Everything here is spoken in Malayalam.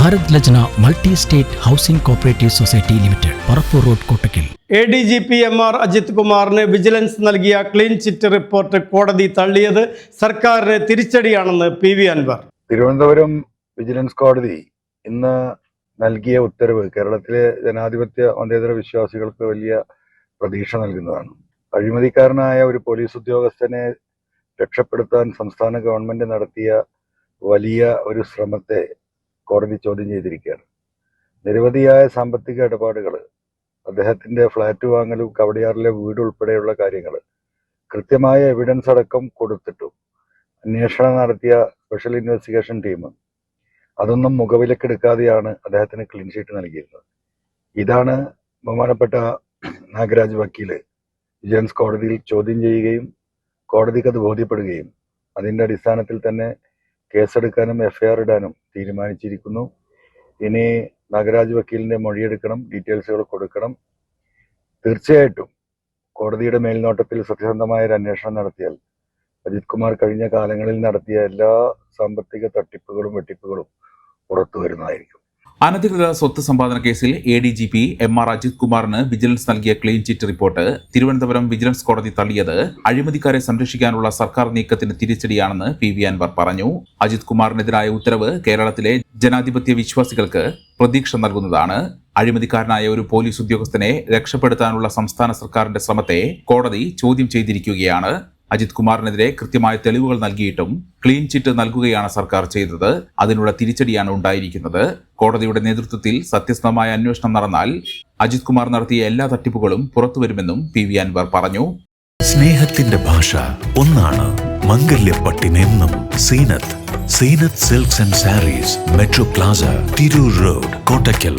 Bharat Lajna multi state housing cooperative society limited Parappur road Kottakkal. A D G P M R Ajith കുമാറിന് വിജിലൻസ് നൽകിയ ക്ലീൻ ചിറ്റ് റിപ്പോർട്ട് കോടതി തള്ളിയത് സർക്കാരിന് തിരിച്ചടിയാണെന്ന് P V Anvar. Thiruvananthapuram vigilance കോടതി ഇന്ന് നൽകിയ ഉത്തരവ് കേരളത്തിലെ ജനാധിപത്യ മതേതര വിശ്വാസികൾക്ക് വലിയ പ്രതീക്ഷ നൽകുന്നതാണ്. അഴിമതിക്കാരനായ ഒരു പോലീസ് ഉദ്യോഗസ്ഥനെ രക്ഷപ്പെടുത്താൻ സംസ്ഥാന ഗവൺമെന്റ് നടത്തിയ വലിയ ഒരു ശ്രമത്തെ കോടതി ചോദ്യം ചെയ്തിരിക്കുകയാണ്. നിരവധിയായ സാമ്പത്തിക ഇടപാടുകൾ അദ്ദേഹത്തിന്റെ ഫ്ലാറ്റ് വാങ്ങലും കവടിയാറിലെ വീട് ഉൾപ്പെടെയുള്ള കാര്യങ്ങൾ കൃത്യമായ എവിഡൻസ് അടക്കം കൊടുത്തിട്ടും അന്വേഷണം നടത്തിയ സ്പെഷ്യൽ ഇൻവെസ്റ്റിഗേഷൻ ടീം അതൊന്നും മുഖവിലക്കെടുക്കാതെയാണ് അദ്ദേഹത്തിന് ക്ലീൻ ഷീറ്റ് നൽകിയിരുന്നത്. ഇതാണ് ബഹുമാനപ്പെട്ട നാഗരാജ് വക്കീൽ വിജിലൻസ് കോടതിയിൽ ചോദ്യം ചെയ്യുകയും കോടതിക്ക് അത് ബോധ്യപ്പെടുകയും അതിന്റെ അടിസ്ഥാനത്തിൽ തന്നെ കേസെടുക്കാനും എഫ്ഐആർ ഇടാനും തീരുമാനിച്ചിരിക്കുന്നു. ഇനി നാഗരാജ് വക്കീലിന്റെ മൊഴിയെടുക്കണം ഡീറ്റെയിൽസുകൾ കൊടുക്കണം. തീർച്ചയായിട്ടും കോടതിയുടെ മേൽനോട്ടത്തിൽ സത്യസന്ധമായ ഒരു അന്വേഷണം നടത്തിയാൽ അജിത് കുമാർ കഴിഞ്ഞ കാലങ്ങളിൽ നടത്തിയ എല്ലാ സാമ്പത്തിക തട്ടിപ്പുകളും വെട്ടിപ്പുകളും പുറത്തു വരുന്നതായിരിക്കും അനധികൃത സ്വത്ത് സമ്പാദന കേസിൽ A D G P M R Ajith കുമാറിന് വിജിലൻസ് നൽകിയ clean chit report. Thiruvananthapuram vigilance കോടതി തള്ളിയത് അഴിമതിക്കാരെ സംരക്ഷിക്കാനുള്ള സർക്കാർ നീക്കത്തിന് തിരിച്ചടിയാണെന്ന് പി വി അൻവർ പറഞ്ഞു. അജിത് കുമാറിനെതിരായ ഉത്തരവ് കേരളത്തിലെ ജനാധിപത്യ വിശ്വാസികൾക്ക് പ്രതീക്ഷ നൽകുന്നതാണ്. അഴിമതിക്കാരനായ ഒരു പോലീസ് ഉദ്യോഗസ്ഥനെ രക്ഷപ്പെടുത്താനുള്ള സംസ്ഥാന സർക്കാരിന്റെ ശ്രമത്തെ കോടതി ചോദ്യം ചെയ്തിരിക്കുകയാണ്. അജിത് കുമാറിനെതിരെ കൃത്യമായ തെളിവുകൾ നൽകിയിട്ടും ക്ലീൻ ചിറ്റ് നൽകുകയാണ് സർക്കാർ ചെയ്തത്. അതിനുള്ള തിരിച്ചടിയാണ് ഉണ്ടായിരിക്കുന്നത്. കോടതിയുടെ നേതൃത്വത്തിൽ സത്യസന്ധമായ അന്വേഷണം നടന്നാൽ അജിത് കുമാർ നടത്തിയ എല്ലാ തട്ടിപ്പുകളും പുറത്തുവരുമെന്നും പി വി അൻവർ പറഞ്ഞു. സ്നേഹത്തിന്റെ ഭാഷ ഒന്നാണ് മംഗല്യപ്പട്ടിനെന്നും Seenath. Seenath silks and sarees metro plaza Tirur road Kottakkal.